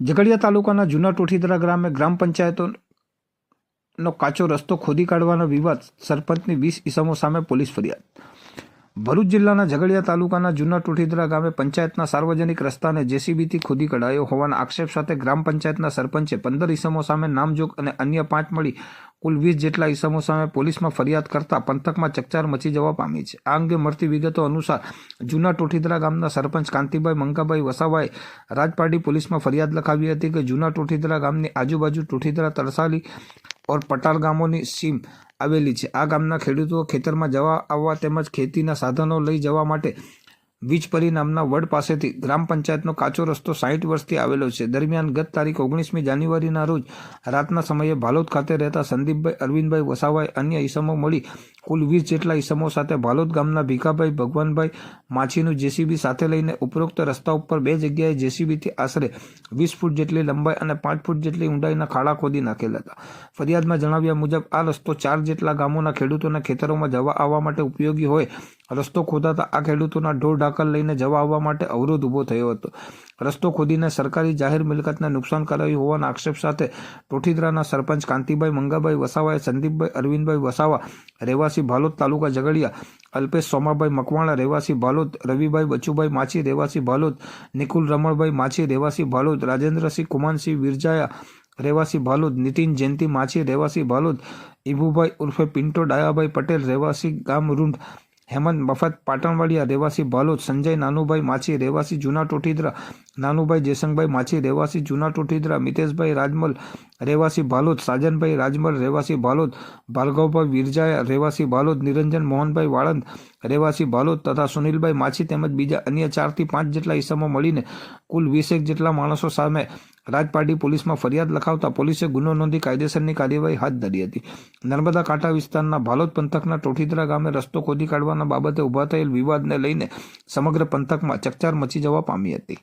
ઝઘડિયા તાલુકાના જૂના ટોઠીદરા ગ્રામે ગ્રામ પંચાયતોનો કાચો રસ્તો ખોદી કાઢવાનો વિવાદ સરપંચની વીસ ઇસમો સામે પોલીસ ફરિયાદ ભરૂચ જિલ્લાના ઝઘડિયા તાલુકાના જૂના ટોઠીદરા ગામે પંચાયતના સાર્વજનિક રસ્તાને જેસીબીથી ખોદી કઢાયો હોવાના આક્ષેપ સાથે ગ્રામ પંચાયતના સરપંચે પંદર ઇસમો સામે નામજોગ અને અન્ય પાંચ મળી કુલ વીસ જેટલા ઇસમો સામે પોલીસમાં ફરિયાદ કરતા પંથકમાં ચકચાર મચી જવા પામી છે. આ અંગે મળતી વિગતો અનુસાર જૂના ટોઠીદરા ગામના સરપંચ કાંતિભાઈ મંગાભાઈ વસાવાએ રાજપારડી પોલીસમાં ફરિયાદ લખાવી હતી કે જૂના ટોઠીદરા ગામની આજુબાજુ ટોઠીદરા તરસાલી ઓર પટાર ગામોની સીમ આવેલી છે. આ ગામના ખેડૂતો ખેતરમાં જવા આવવા તેમજ ખેતીના સાધનો લઈ જવા માટે વીજપરી નામના વડ પાસેથી ગ્રામ પંચાયતનો કાચો રસ્તો સાહીઠ વર્ષથી આવેલો છે. દરમિયાન ગત તારીખ ઓગણીસમી જાન્યુઆરીના રોજ રાતના સમયે ભાલોદ ખાતે રહેતા સંદીપભાઈ, અરવિંદભાઈ વસાવાએ અન્ય ઈસમો મળી કુલ વીસ જેટલા ઈસમો સાથે ભાલોદ ગામના ભીખાભાઈ, ભગવાનભાઈ માછીનું જેસીબી સાથે લઈને ઉપરોક્ત રસ્તા ઉપર બે જગ્યાએ જેસીબીથી આશરે વીસ ફૂટ જેટલી લંબાઈ અને પાંચ ફૂટ જેટલી ઊંડાઈના ખાડા ખોદી નાખેલા હતા. ફરિયાદમાં જણાવ્યા મુજબ, આ રસ્તો ચાર જેટલા ગામોના ખેડૂતોના ખેતરોમાં જવા આવવા માટે ઉપયોગી હોય. રસ્તો ખોદાતા આ ખેડૂતોના ઢોર ઢાકર લઈને જવા આવવા માટે અવરોધ ઊભો થયો હતો. રસ્તો ખોદીને સરકારી જાહેર મિલકતને નુકસાન કરાયું હોવાના આક્ષેપ સાથે ટોઠીદરાના સરપંચ કાંતિભાઈ મંગાભાઈ વસાવાએ સંદીપભાઈ, અરવિંદભાઈ વસાવા, રહેવાસી ભાલોદ તાલુકા ઝઘડિયા, અલ્પેશ સોમાભાઈ મકવાણા, રહેવાસી ભાલોદ રવિભાઈ બચુભાઈ માછી, રહેવાસી ભાલોદ નિકુલ રમણભાઈ માછી, રહેવાસી ભાલોદ રાજેન્દ્રસિંહ કુમાનસિંહ વિરજાયા, રહેવાસી ભાલોદ નીતિન જયંતિ માછી, રહેવાસી ભાલોદ ઇભુભાઈ ઉર્ફે પિન્ટો ડાયાભાઈ પટેલ, રહેવાસી ગામ રૂંઢ હેમંત મફત પાટણવાડિયા રહેવાસી ભાલોદ સંજય નાનુભાઈ માછી, રહેવાસી જૂના ટોઠીદરા, નાનુભાઈ જેસંગભાઈ માછી, રહેવાસી જૂના ટોઠીદરા, મિતેશભાઈ રાજમલ રહેવાસી ભાલોદ સાજનભાઈ રાજમલ, રહેવાસી ભાલોદ ભાર્ગવભાઈ વિરજાયા રહેવાસી ભાલોદ નિરંજન મોહનભાઈ વાળંદ, રહેવાસી ભાલોદ તથા સુનિલભાઈ માછી તેમજ બીજા અન્ય ચારથી પાંચ જેટલા ઇસમો મળીને કુલ વીસેક જેટલા માણસો સામે રાજપારડી પોલીસમાં ફરિયાદ લખાવતા પોલીસે ગુનો નોંધી કાયદેસરની કાર્યવાહી હાથ ધરી હતી. નર્મદા કાંઠા વિસ્તારના ભાલોદ પંથકના ટોઠીદરા ગામે રસ્તો ખોદી કાઢવાના બાબતે ઊભા થયેલ વિવાદને લઈને સમગ્ર પંથકમાં ચકચાર મચી જવા પામી હતી.